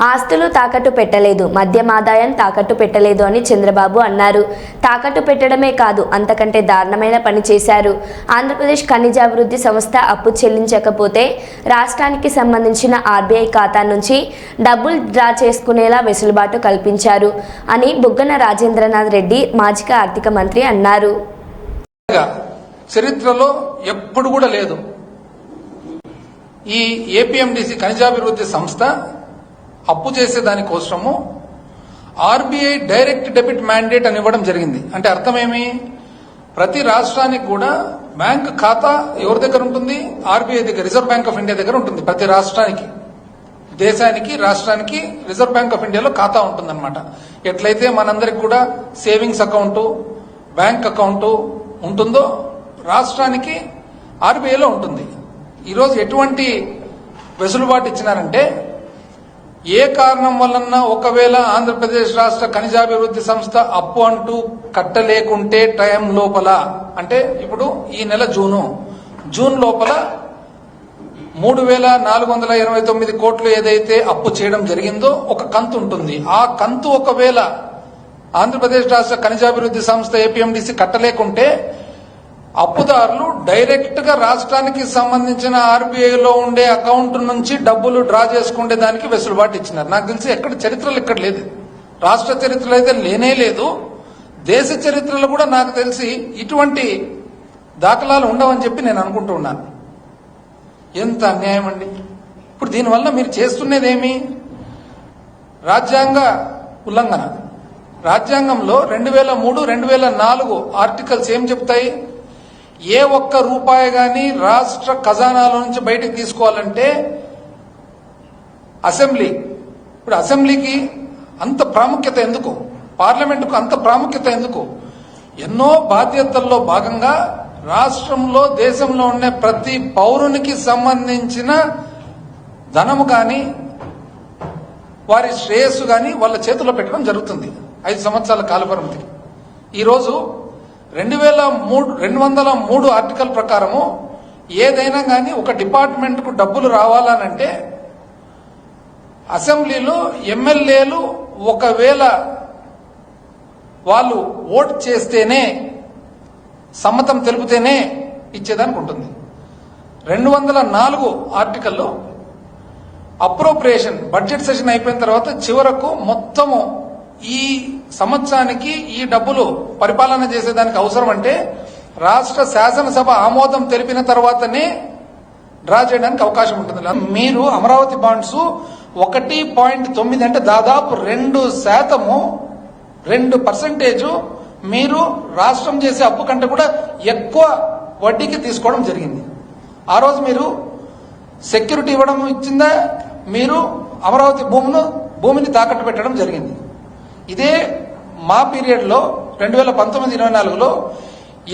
ఆస్తులు తాకట్టు పెట్టలేదు మద్యం ఆదాయం తాకట్టు పెట్టలేదు అని చంద్రబాబు అన్నారు. తాకట్టు పెట్టడమే కాదు అంతకంటే దారుణమైన పని చేశారు. ఆంధ్రప్రదేశ్ ఖనిజాభివృద్ధి సంస్థ అప్పు చెల్లించకపోతే రాష్ట్రానికి సంబంధించిన ఆర్బీఐ ఖాతా నుంచి డబ్బులు డ్రా చేసుకునేలా వెసులుబాటు కల్పించారు అని బుగ్గన రాజేంద్రనాథ్ రెడ్డి మాజీ ఆర్థిక మంత్రి అన్నారు. చరిత్రలో ఎప్పుడు కూడా లేదు. ఈ ఏపీఎండిసి ఖనిజాభివృద్ధి సంస్థ అప్పు చేసే దానికోసము ఆర్బీఐ డైరెక్ట్ డెబిట్ మ్యాండేట్ అని ఇవ్వడం జరిగింది. అంటే అర్థమేమి? ప్రతి రాష్ట్రానికి కూడా బ్యాంక్ ఖాతా ఎవరి దగ్గర ఉంటుంది? ఆర్బీఐ దగ్గర రిజర్వ్ బ్యాంక్ ఆఫ్ ఇండియా దగ్గర ఉంటుంది ప్రతి రాష్ట్రానికి. దేశానికి రాష్ట్రానికి రిజర్వ్ బ్యాంక్ ఆఫ్ ఇండియాలో ఖాతా ఉంటుందన్నమాట. ఎట్లయితే మనందరికి కూడా సేవింగ్స్ అకౌంట్ బ్యాంక్ అకౌంట్ ఉంటుందో రాష్ట్రానికి ఆర్బీఐలో ఉంటుంది. ఈరోజు ఎటువంటి వెసులుబాటు ఇచ్చినారంటే ఏ కారణం వలన ఒకవేళ ఆంధ్రప్రదేశ్ రాష్ట్ర ఖనిజాభివృద్ధి సంస్థ అప్పు అంటూ కట్టలేకుంటే టైం లోపల అంటే ఇప్పుడు ఈ నెల జూను జూన్ లోపల మూడు వేల నాలుగు వందల ఇరవై తొమ్మిది కోట్లు ఏదైతే అప్పు చేయడం జరిగిందో ఒక కంతు ఉంటుంది. ఆ కంతు ఒకవేళ ఆంధ్రప్రదేశ్ రాష్ట్ర ఖనిజాభివృద్ధి సంస్థ ఏపీఎండిసి కట్టలేకుంటే అప్పుదారులు డైరెక్ట్గా రాష్ట్రానికి సంబంధించిన ఆర్బీఐలో ఉండే అకౌంట్ నుంచి డబ్బులు డ్రా చేసుకునే దానికి వెసులుబాటు ఇచ్చినారు. నాకు తెలిసి ఎక్కడ చరిత్రలు ఇక్కడ లేదు. రాష్ట్ర చరిత్రలో అయితే లేనే లేదు. దేశ చరిత్రలో కూడా నాకు తెలిసి ఇటువంటి దాఖలాలు ఉండవని చెప్పి నేను అనుకుంటూ ఉన్నాను. ఎంత అన్యాయం అండి. ఇప్పుడు దీనివల్ల మీరు చేస్తున్నదేమి? రాజ్యాంగ ఉల్లంఘన. రాజ్యాంగంలో రెండు వేల మూడు రెండు వేల నాలుగు ఆర్టికల్స్ ఏం చెప్తాయి? ఏ ఒక్క రూపాయి గాని రాష్ట్ర ఖజానాలో నుంచి బయటకు తీసుకోవాలంటే అసెంబ్లీ. ఇప్పుడు అసెంబ్లీకి అంత ప్రాముఖ్యత ఎందుకు? పార్లమెంటుకు అంత ప్రాముఖ్యత ఎందుకు? ఎన్నో బాధ్యతల్లో భాగంగా రాష్ట్రంలో దేశంలో ఉండే ప్రతి పౌరునికి సంబంధించిన ధనము కానీ వారి శ్రేయస్సు కానీ వాళ్ళ చేతిలో పెట్టడం జరుగుతుంది. ఐదు సంవత్సరాల కాలపరిమితి. ఈరోజు రెండు వేల మూడు రెండు వందల మూడు ఆర్టికల్ ప్రకారము ఏదైనా కానీ ఒక డిపార్ట్మెంట్కు డబ్బులు రావాలనంటే అసెంబ్లీలో ఎమ్మెల్యేలు ఒకవేళ వాళ్ళు ఓట్ చేస్తేనే సమ్మతం తెలిపితేనే ఇచ్చేదానికి ఉంటుంది. రెండు వందల నాలుగు ఆర్టికల్లో అప్రోప్రియేషన్ బడ్జెట్ సెషన్ అయిపోయిన తర్వాత చివరకు మొత్తము ఈ సంవత్సరానికి ఈ డబ్బులు పరిపాలన చేసేదానికి అవసరం అంటే రాష్ట్ర శాసనసభ ఆమోదం తెలిపిన తర్వాతనే డ్రా చేయడానికి అవకాశం ఉంటుంది. మీరు అమరావతి బాండ్స్ ఒకటి పాయింట్ తొమ్మిది అంటే దాదాపు రెండు శాతము రెండు పర్సంటేజ్ మీరు రాష్ట్రం చేసే అప్పు కంటే కూడా ఎక్కువ వడ్డీకి తీసుకోవడం జరిగింది. ఆ రోజు మీరు సెక్యూరిటీ ఇవ్వడం ఇచ్చిందా? మీరు అమరావతి భూమును భూమిని తాకట్టు పెట్టడం జరిగింది. ఇదే మా పీరియడ్లో రెండు వేల పంతొమ్మిది ఇరవై నాలుగులో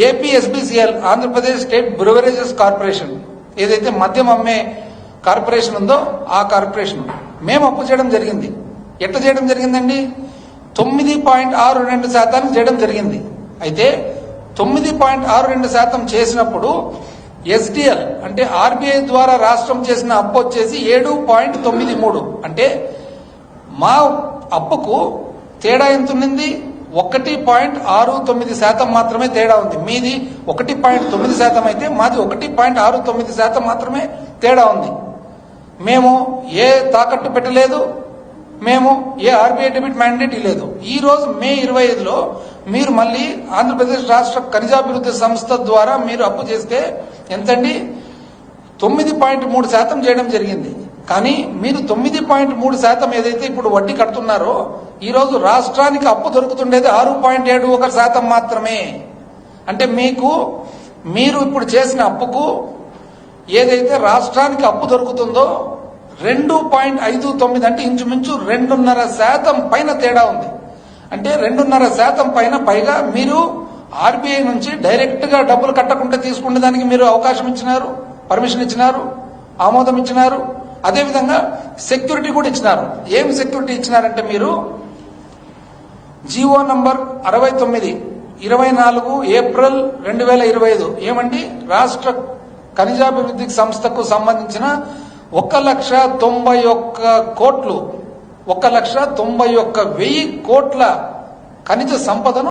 APSBCL Andhra Pradesh state beverages corporation ఏదైతే మద్యం అమ్మే కార్పొరేషన్ ఉందో ఆ కార్పొరేషన్. మేము అప్పు చేయడం జరిగింది. ఎట్లా చేయడం జరిగిందండి? తొమ్మిది పాయింట్ ఆరు రెండు శాతానికి చేయడం జరిగింది. అయితే తొమ్మిది పాయింట్ ఆరు రెండు శాతం చేసినప్పుడు ఎస్డిఎల్ అంటే ఆర్బీఐ ద్వారా రాష్ట్రం చేసిన అప్పు వచ్చేసి ఏడు పాయింట్ తొమ్మిది మూడు. అంటే మా అప్పుకు తేడా ఎంత ఉన్నింది ఒకటి పాయింట్ ఆరు తొమ్మిది శాతం మాత్రమే తేడా ఉంది. మీది ఒకటి పాయింట్ తొమ్మిది శాతం అయితే మాది ఒకటి పాయింట్ ఆరు తొమ్మిది శాతం మాత్రమే తేడా ఉంది. మేము ఏ తాకట్టు పెట్టలేదు. మేము ఏ ఆర్బీఐ డెబిట్ మ్యాండేట్ లేదు. ఈ రోజు మే ఇరవై ఐదులో మీరు మళ్ళీ ఆంధ్రప్రదేశ్ రాష్ట్ర ఖనిజాభివృద్ధి సంస్థ ద్వారా మీరు అప్పు చేస్తే ఎంతండి? తొమ్మిది పాయింట్ మూడు శాతం చేయడం జరిగింది. కానీ మీరు తొమ్మిది పాయింట్ మూడు శాతం ఏదైతే ఇప్పుడు వడ్డీ కడుతున్నారో ఈ రోజు రాష్ట్రానికి అప్పు దొరుకుతుండేది ఆరు పాయింట్ ఏడు ఒక శాతం మాత్రమే. అంటే మీకు మీరు ఇప్పుడు చేసిన అప్పుకు ఏదైతే రాష్ట్రానికి అప్పు దొరుకుతుందో రెండు పాయింట్ ఐదు తొమ్మిది అంటే ఇంచుమించు రెండున్నర శాతం పైన తేడా ఉంది. అంటే రెండున్నర శాతం పైన పైగా మీరు ఆర్బీఐ నుంచి డైరెక్ట్గా డబ్బులు కట్టకుండా తీసుకునే దానికి మీరు అవకాశం ఇచ్చినారు పర్మిషన్ ఇచ్చినారు ఆమోదం ఇచ్చినారు. అదేవిధంగా సెక్యూరిటీ కూడా ఇచ్చినారు. ఏం సెక్యూరిటీ ఇచ్చినారంటే మీరు జీవో నంబర్ అరవై తొమ్మిది ఇరవై నాలుగు ఏప్రిల్ రెండు వేల ఇరవై ఐదు. ఏమండి? రాష్ట్ర ఖనిజాభివృద్ధి సంస్థకు సంబంధించిన ఒక లక్ష తొంభై ఒక్క కోట్లు ఒక లక్ష తొంభై ఒక్క వెయ్యి కోట్ల ఖనిజ సంపదను